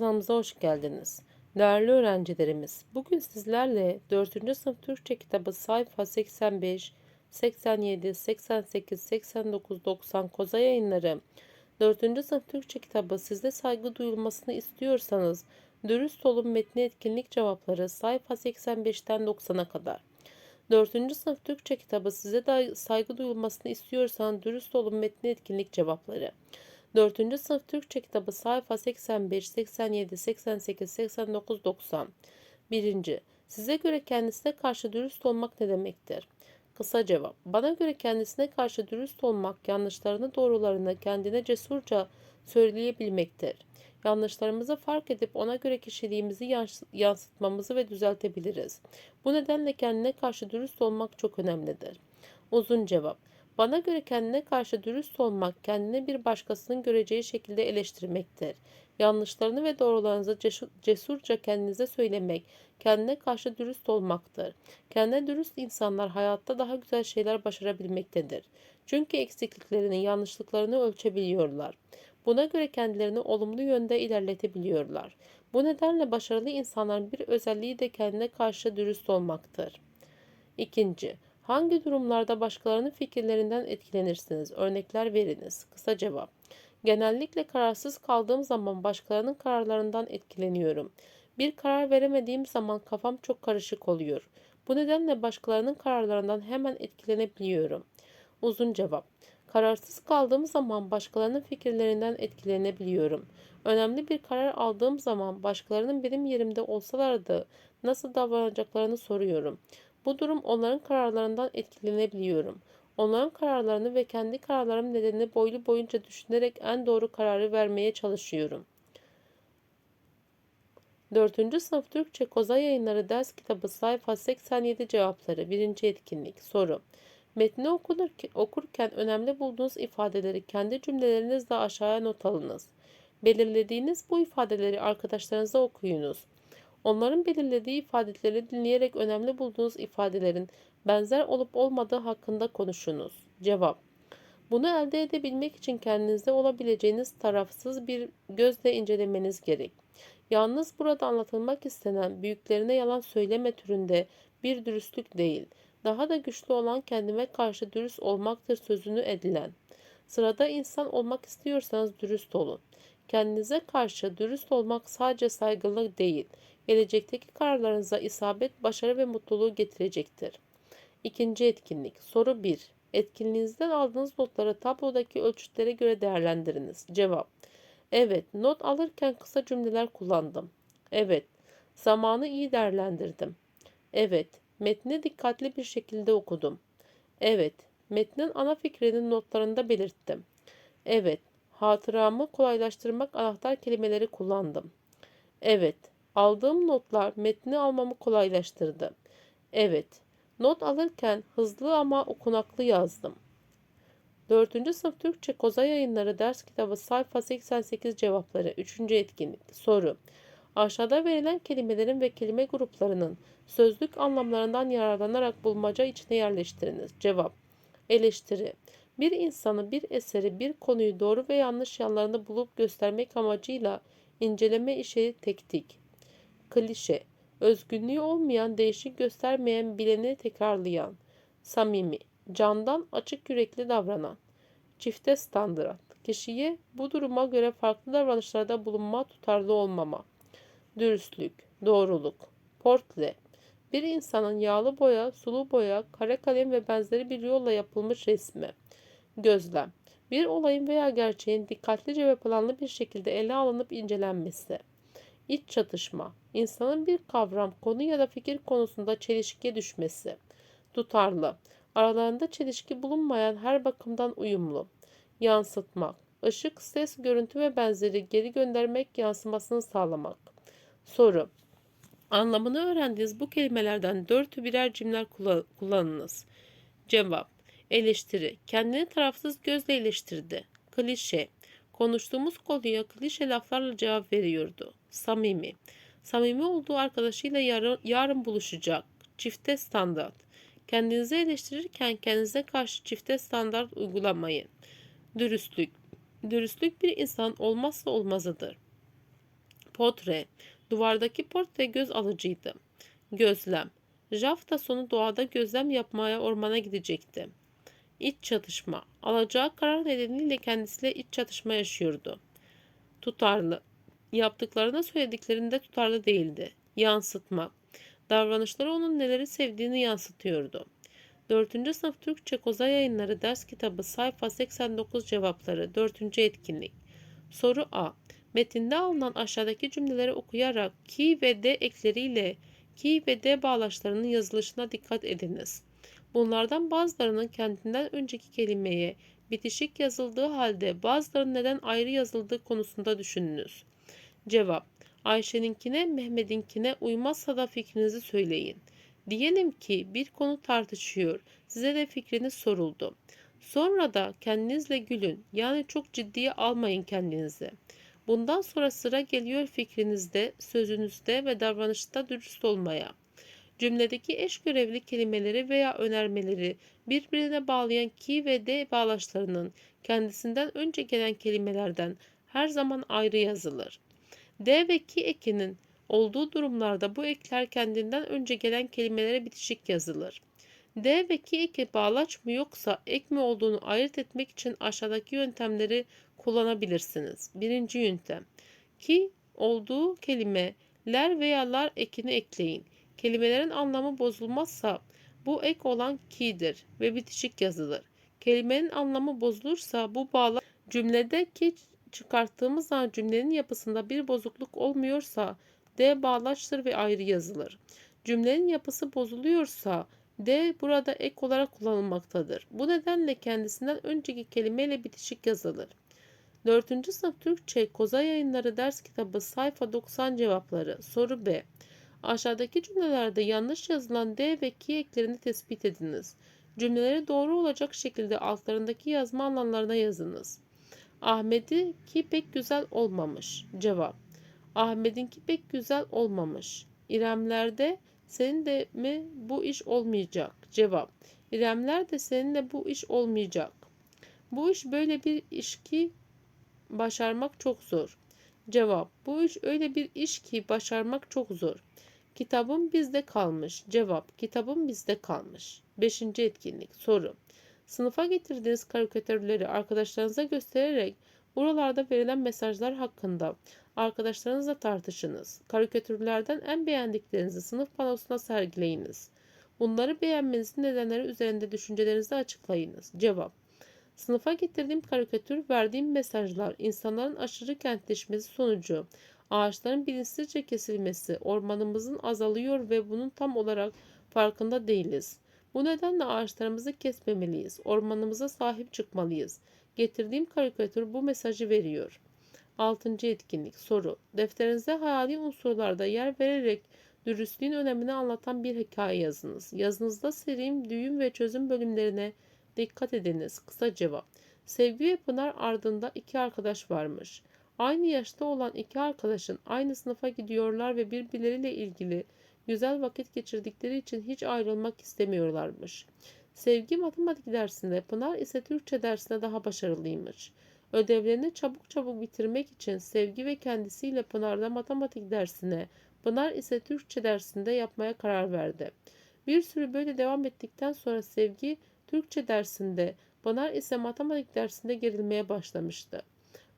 kanalımıza hoş geldiniz. Değerli öğrencilerimiz, bugün sizlerle 4. sınıf Türkçe kitabı sayfa 85, 87, 88, 89, 90 Koza yayınları 4. sınıf Türkçe kitabı sizde saygı duyulmasını istiyorsanız dürüst olun metni etkinlik cevapları sayfa 85'ten 90'a kadar. 4. sınıf Türkçe kitabı size saygı duyulmasını istiyorsan dürüst olun metni etkinlik cevapları. 4. sınıf Türkçe kitabı sayfa 85, 87, 88, 89, 90. 1. Size göre kendisine karşı dürüst olmak ne demektir? Kısa cevap. Bana göre kendisine karşı dürüst olmak, yanlışlarını doğrularını kendine cesurca söyleyebilmektir. Yanlışlarımızı fark edip ona göre kişiliğimizi yans- yansıtmamızı ve düzeltebiliriz. Bu nedenle kendine karşı dürüst olmak çok önemlidir. Uzun cevap. Bana göre kendine karşı dürüst olmak, kendine bir başkasının göreceği şekilde eleştirmektir. Yanlışlarını ve doğrularınızı cesu- cesurca kendinize söylemek, kendine karşı dürüst olmaktır. Kendine dürüst insanlar hayatta daha güzel şeyler başarabilmektedir. Çünkü eksikliklerini, yanlışlıklarını ölçebiliyorlar. Buna göre kendilerini olumlu yönde ilerletebiliyorlar. Bu nedenle başarılı insanların bir özelliği de kendine karşı dürüst olmaktır. İkinci, hangi durumlarda başkalarının fikirlerinden etkilenirsiniz? Örnekler veriniz. Kısa cevap. Genellikle kararsız kaldığım zaman başkalarının kararlarından etkileniyorum. Bir karar veremediğim zaman kafam çok karışık oluyor. Bu nedenle başkalarının kararlarından hemen etkilenebiliyorum. Uzun cevap. Kararsız kaldığım zaman başkalarının fikirlerinden etkilenebiliyorum. Önemli bir karar aldığım zaman başkalarının benim yerimde olsalardı nasıl davranacaklarını soruyorum. Bu durum onların kararlarından etkilenebiliyorum. Onların kararlarını ve kendi kararlarım nedenini boylu boyunca düşünerek en doğru kararı vermeye çalışıyorum. 4. sınıf Türkçe Koza Yayınları ders kitabı sayfa 87 cevapları 1. etkinlik soru. Metni okurken önemli bulduğunuz ifadeleri kendi cümlelerinizle aşağıya not alınız. Belirlediğiniz bu ifadeleri arkadaşlarınıza okuyunuz. Onların belirlediği ifadeleri dinleyerek önemli bulduğunuz ifadelerin benzer olup olmadığı hakkında konuşunuz. Cevap. Bunu elde edebilmek için kendinizde olabileceğiniz tarafsız bir gözle incelemeniz gerek. Yalnız burada anlatılmak istenen büyüklerine yalan söyleme türünde bir dürüstlük değil, daha da güçlü olan kendime karşı dürüst olmaktır sözünü edilen. Sırada insan olmak istiyorsanız dürüst olun. Kendinize karşı dürüst olmak sadece saygılı değil, gelecekteki kararlarınıza isabet, başarı ve mutluluğu getirecektir. İkinci etkinlik. Soru 1. Etkinliğinizden aldığınız notları tablodaki ölçütlere göre değerlendiriniz. Cevap. Evet, not alırken kısa cümleler kullandım. Evet, zamanı iyi değerlendirdim. Evet, metni dikkatli bir şekilde okudum. Evet, metnin ana fikrini notlarında belirttim. Evet, hatıramı kolaylaştırmak anahtar kelimeleri kullandım. Evet, aldığım notlar metni almamı kolaylaştırdı. Evet, not alırken hızlı ama okunaklı yazdım. 4. sınıf Türkçe Koza Yayınları ders kitabı sayfa 88 cevapları 3. etkinlik soru. Aşağıda verilen kelimelerin ve kelime gruplarının sözlük anlamlarından yararlanarak bulmaca içine yerleştiriniz. Cevap. Eleştiri. Bir insanı, bir eseri, bir konuyu doğru ve yanlış yanlarını bulup göstermek amacıyla inceleme işi teknik. Klişe. Özgünlüğü olmayan, değişik göstermeyen, bileni tekrarlayan. Samimi. Candan açık yürekli davranan. Çifte standart. Kişiye bu duruma göre farklı davranışlarda bulunma, tutarlı olmama. Dürüstlük, doğruluk. Portre. Bir insanın yağlı boya, sulu boya, kare kalem ve benzeri bir yolla yapılmış resmi. Gözlem. Bir olayın veya gerçeğin dikkatlice ve planlı bir şekilde ele alınıp incelenmesi. İç çatışma. İnsanın bir kavram, konu ya da fikir konusunda çelişkiye düşmesi. Tutarlı. Aralarında çelişki bulunmayan her bakımdan uyumlu. Yansıtmak. Işık, ses, görüntü ve benzeri geri göndermek, yansımasını sağlamak. Soru. Anlamını öğrendiğiniz bu kelimelerden dört birer cümle kullan- kullanınız. Cevap. Eleştiri. Kendini tarafsız gözle eleştirdi. Klişe. Konuştuğumuz konuya klişe laflarla cevap veriyordu. Samimi. Samimi olduğu arkadaşıyla yarın, yarın buluşacak. Çifte standart. Kendinizi eleştirirken kendinize karşı çifte standart uygulamayın. Dürüstlük. Dürüstlük bir insan olmazsa olmazıdır. Portre. Duvardaki portre göz alıcıydı. Gözlem. Hafta sonu doğada gözlem yapmaya ormana gidecekti. İç çatışma. Alacağı karar nedeniyle kendisiyle iç çatışma yaşıyordu. Tutarlı. Yaptıklarına söylediklerinde tutarlı değildi. Yansıtmak. Davranışları onun neleri sevdiğini yansıtıyordu. 4. sınıf Türkçe Koza Yayınları ders kitabı sayfa 89 cevapları 4. etkinlik. Soru A. Metinde alınan aşağıdaki cümleleri okuyarak ki ve de ekleriyle ki ve de bağlaçlarının yazılışına dikkat ediniz. Bunlardan bazılarının kendinden önceki kelimeye bitişik yazıldığı halde bazılarının neden ayrı yazıldığı konusunda düşününüz. Cevap Ayşe'ninkine Mehmet'inkine uymazsa da fikrinizi söyleyin. Diyelim ki bir konu tartışıyor. Size de fikriniz soruldu. Sonra da kendinizle gülün. Yani çok ciddiye almayın kendinizi. Bundan sonra sıra geliyor fikrinizde, sözünüzde ve davranışta dürüst olmaya. Cümledeki eş görevli kelimeleri veya önermeleri birbirine bağlayan ki ve de bağlaçlarının kendisinden önce gelen kelimelerden her zaman ayrı yazılır. D ve ki ekinin olduğu durumlarda bu ekler kendinden önce gelen kelimelere bitişik yazılır. D ve ki eki bağlaç mı yoksa ek mi olduğunu ayırt etmek için aşağıdaki yöntemleri kullanabilirsiniz. Birinci yöntem. Ki olduğu kelime ler veya lar ekini ekleyin. Kelimelerin anlamı bozulmazsa bu ek olan ki'dir ve bitişik yazılır. Kelimenin anlamı bozulursa bu bağlaç cümlede ki çıkarttığımız zaman cümlenin yapısında bir bozukluk olmuyorsa D bağlaçtır ve ayrı yazılır. Cümlenin yapısı bozuluyorsa D burada ek olarak kullanılmaktadır. Bu nedenle kendisinden önceki kelimeyle bitişik yazılır. 4. sınıf Türkçe Koza Yayınları ders kitabı sayfa 90 cevapları. Soru B. Aşağıdaki cümlelerde yanlış yazılan D ve ki eklerini tespit ediniz. Cümleleri doğru olacak şekilde altlarındaki yazma alanlarına yazınız. Ahmet'i ki pek güzel olmamış. Cevap. Ahmet'inki pek güzel olmamış. İremlerde senin de mi bu iş olmayacak? Cevap. İremler de seninle bu iş olmayacak. Bu iş böyle bir iş ki başarmak çok zor. Cevap. Bu iş öyle bir iş ki başarmak çok zor. Kitabım bizde kalmış. Cevap. Kitabım bizde kalmış. Beşinci etkinlik. Soru. Sınıfa getirdiğiniz karikatürleri arkadaşlarınıza göstererek buralarda verilen mesajlar hakkında arkadaşlarınızla tartışınız. Karikatürlerden en beğendiklerinizi sınıf panosuna sergileyiniz. Bunları beğenmenizin nedenleri üzerinde düşüncelerinizi açıklayınız. Cevap Sınıfa getirdiğim karikatür, verdiğim mesajlar, insanların aşırı kentleşmesi sonucu, ağaçların bilinçsizce kesilmesi, ormanımızın azalıyor ve bunun tam olarak farkında değiliz. Bu nedenle ağaçlarımızı kesmemeliyiz, ormanımıza sahip çıkmalıyız. Getirdiğim karikatür bu mesajı veriyor. 6. etkinlik soru. Defterinize hayali unsurlarda yer vererek dürüstlüğün önemini anlatan bir hikaye yazınız. Yazınızda serim, düğüm ve çözüm bölümlerine dikkat ediniz. Kısa cevap. Sevgi ve Pınar ardında iki arkadaş varmış. Aynı yaşta olan iki arkadaşın aynı sınıfa gidiyorlar ve birbirleriyle ilgili güzel vakit geçirdikleri için hiç ayrılmak istemiyorlarmış. Sevgi matematik dersinde, Pınar ise Türkçe dersinde daha başarılıymış. Ödevlerini çabuk çabuk bitirmek için Sevgi ve kendisiyle Pınar'da matematik dersine, Pınar ise Türkçe dersinde yapmaya karar verdi. Bir sürü böyle devam ettikten sonra Sevgi Türkçe dersinde, Pınar ise matematik dersinde gerilmeye başlamıştı.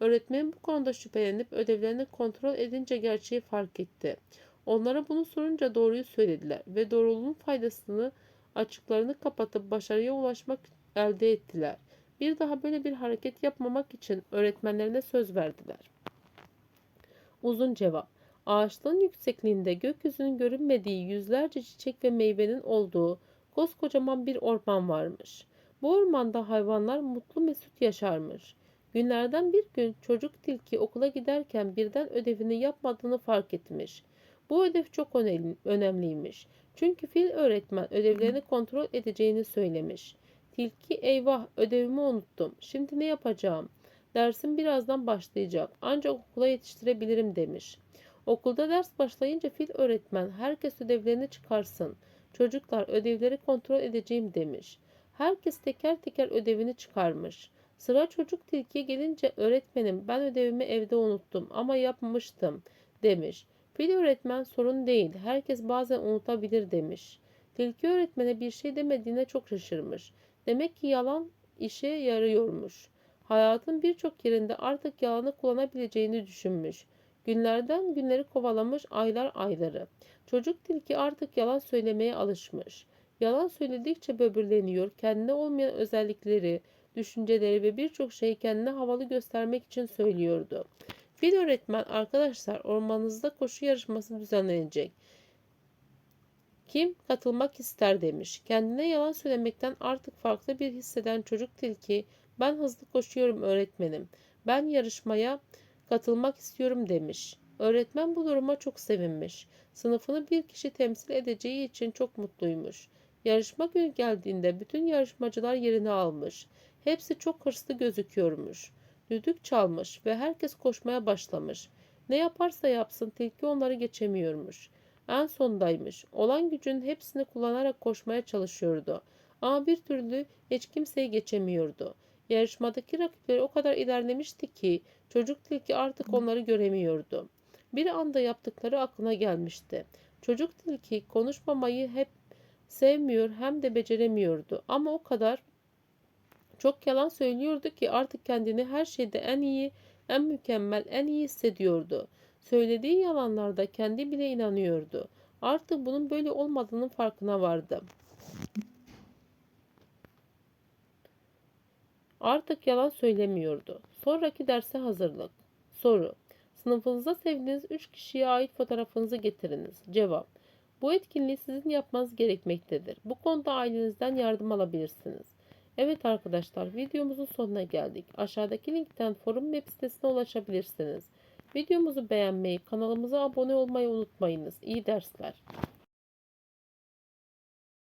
Öğretmen bu konuda şüphelenip ödevlerini kontrol edince gerçeği fark etti. Onlara bunu sorunca doğruyu söylediler ve doğruluğun faydasını açıklarını kapatıp başarıya ulaşmak elde ettiler. Bir daha böyle bir hareket yapmamak için öğretmenlerine söz verdiler. Uzun cevap. Ağaçların yüksekliğinde gökyüzünün görünmediği yüzlerce çiçek ve meyvenin olduğu koskocaman bir orman varmış. Bu ormanda hayvanlar mutlu mesut yaşarmış. Günlerden bir gün çocuk tilki okula giderken birden ödevini yapmadığını fark etmiş. Bu ödev çok önemliymiş. Çünkü fil öğretmen ödevlerini kontrol edeceğini söylemiş. Tilki eyvah ödevimi unuttum. Şimdi ne yapacağım? Dersim birazdan başlayacak. Ancak okula yetiştirebilirim demiş. Okulda ders başlayınca fil öğretmen herkes ödevlerini çıkarsın. Çocuklar ödevleri kontrol edeceğim demiş. Herkes teker teker ödevini çıkarmış. Sıra çocuk tilkiye gelince öğretmenim ben ödevimi evde unuttum ama yapmıştım. demiş. Fil öğretmen sorun değil. Herkes bazen unutabilir demiş. Tilki öğretmene bir şey demediğine çok şaşırmış. Demek ki yalan işe yarıyormuş. Hayatın birçok yerinde artık yalanı kullanabileceğini düşünmüş. Günlerden günleri kovalamış aylar ayları. Çocuk tilki artık yalan söylemeye alışmış. Yalan söyledikçe böbürleniyor, kendine olmayan özellikleri, düşünceleri ve birçok şeyi kendine havalı göstermek için söylüyordu. Bir öğretmen arkadaşlar ormanınızda koşu yarışması düzenlenecek. Kim katılmak ister demiş. Kendine yalan söylemekten artık farklı bir hisseden çocuk tilki ben hızlı koşuyorum öğretmenim. Ben yarışmaya katılmak istiyorum demiş. Öğretmen bu duruma çok sevinmiş. Sınıfını bir kişi temsil edeceği için çok mutluymuş. Yarışma günü geldiğinde bütün yarışmacılar yerini almış. Hepsi çok hırslı gözüküyormuş. Düdük çalmış ve herkes koşmaya başlamış. Ne yaparsa yapsın tilki onları geçemiyormuş. En sondaymış. Olan gücün hepsini kullanarak koşmaya çalışıyordu. Ama bir türlü hiç kimseyi geçemiyordu. Yarışmadaki rakipleri o kadar ilerlemişti ki çocuk tilki artık onları göremiyordu. Bir anda yaptıkları aklına gelmişti. Çocuk tilki konuşmamayı hep sevmiyor hem de beceremiyordu. Ama o kadar çok yalan söylüyordu ki artık kendini her şeyde en iyi, en mükemmel, en iyi hissediyordu. Söylediği yalanlarda kendi bile inanıyordu. Artık bunun böyle olmadığının farkına vardı. Artık yalan söylemiyordu. Sonraki derse hazırlık. Soru. Sınıfınızda sevdiğiniz 3 kişiye ait fotoğrafınızı getiriniz. Cevap. Bu etkinliği sizin yapmanız gerekmektedir. Bu konuda ailenizden yardım alabilirsiniz. Evet arkadaşlar videomuzun sonuna geldik. Aşağıdaki linkten forum web sitesine ulaşabilirsiniz. Videomuzu beğenmeyi, kanalımıza abone olmayı unutmayınız. İyi dersler.